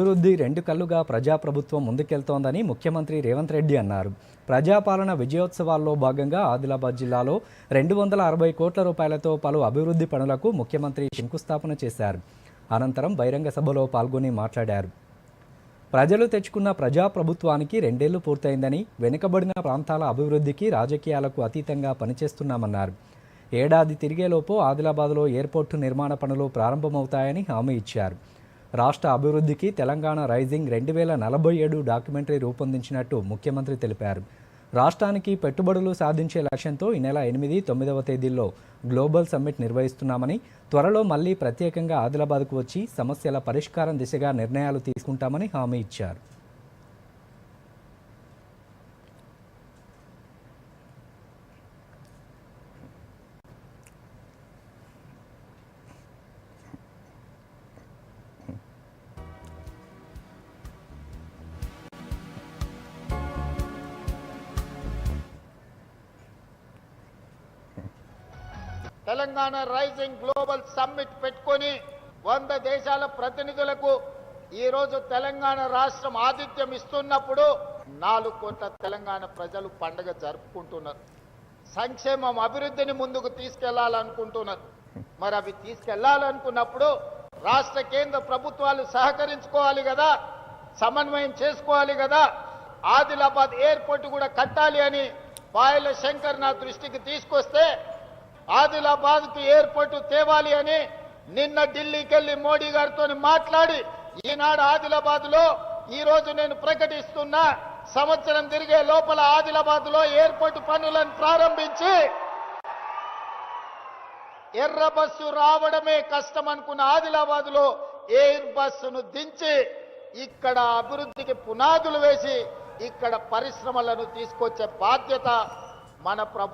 అభివృద్ధి రెండు కళ్ళుగా ప్రజాప్రభుత్వం ముందుకెళ్తోందని ముఖ్యమంత్రి రేవంత్ రెడ్డి అన్నారు. ప్రజాపాలన విజయోత్సవాల్లో భాగంగా ఆదిలాబాద్ జిల్లాలో రెండు వందల అరవై కోట్ల రూపాయలతో పలు అభివృద్ధి పనులకు ముఖ్యమంత్రి శంకుస్థాపన చేశారు. అనంతరం బహిరంగ సభలో పాల్గొని మాట్లాడారు. ప్రజలు తెచ్చుకున్న ప్రజాప్రభుత్వానికి రెండేళ్ళు పూర్తయిందని వెనుకబడిన ప్రాంతాల అభివృద్ధికి రాజకీయాలకు అతీతంగా పనిచేస్తున్నామన్నారు. ఏడాది తిరిగేలోపు ఆదిలాబాద్లో ఎయిర్పోర్టు నిర్మాణ పనులు ప్రారంభమవుతాయని హామీ ఇచ్చారు. రాష్ట్ర అభివృద్ధికి తెలంగాణ రైజింగ్ రెండు వేల నలభై ఏడు డాక్యుమెంటరీ రూపొందించినట్టు ముఖ్యమంత్రి తెలిపారు. రాష్ట్రానికి పెట్టుబడులు సాధించే లక్ష్యంతో ఈ నెల ఎనిమిది తొమ్మిదవ తేదీల్లో గ్లోబల్ సమ్మిట్ నిర్వహిస్తున్నామని త్వరలో మళ్ళీ ప్రత్యేకంగా ఆదిలాబాద్కు వచ్చి సమస్యల పరిష్కారం దిశగా నిర్ణయాలు తీసుకుంటామని హామీ ఇచ్చారు. తెలంగాణ రైజింగ్ గ్లోబల్ సమ్మిట్ పెట్టుకొని వంద దేశాల ప్రతినిధులకు ఈరోజు తెలంగాణ రాష్ట్రం ఆతిథ్యం ఇస్తున్నప్పుడు నాలుగు కోట్ల తెలంగాణ ప్రజలు పండగ జరుపుకుంటున్నారు. సంక్షేమం అభివృద్ధిని ముందుకు తీసుకెళ్ళాలనుకుంటున్నారు. మరి అవి తీసుకెళ్ళాలనుకున్నప్పుడు రాష్ట్ర కేంద్ర ప్రభుత్వాలు సహకరించుకోవాలి కదా సమన్వయం చేసుకోవాలి కదా ఆదిలాబాద్ ఎయిర్పోర్ట్ కూడా కట్టాలి అని పాయల శంకర్ నా దృష్టికి తీసుకొస్తే ఆదిలాబాద్కు ఎయిర్పోర్ట్ తేవాలి అని నిన్న ఢిల్లీకి వెళ్ళి మోడీ గారితో మాట్లాడి ఈనాడు ఆదిలాబాద్లో ఈ రోజు నేను ప్రకటిస్తున్నా సంవత్సరం తిరిగే లోపల ఆదిలాబాద్లో ఎయిర్పోర్ట్ పనులను ప్రారంభించి ఎర్ర బస్సు రావడమే కష్టం అనుకున్న ఆదిలాబాద్లో ఎయిర్ బస్సును దించి ఇక్కడ అభివృద్ధికి పునాదులు వేసి ఇక్కడ పరిశ్రమలను తీసుకొచ్చే బాధ్యత మన ప్రభు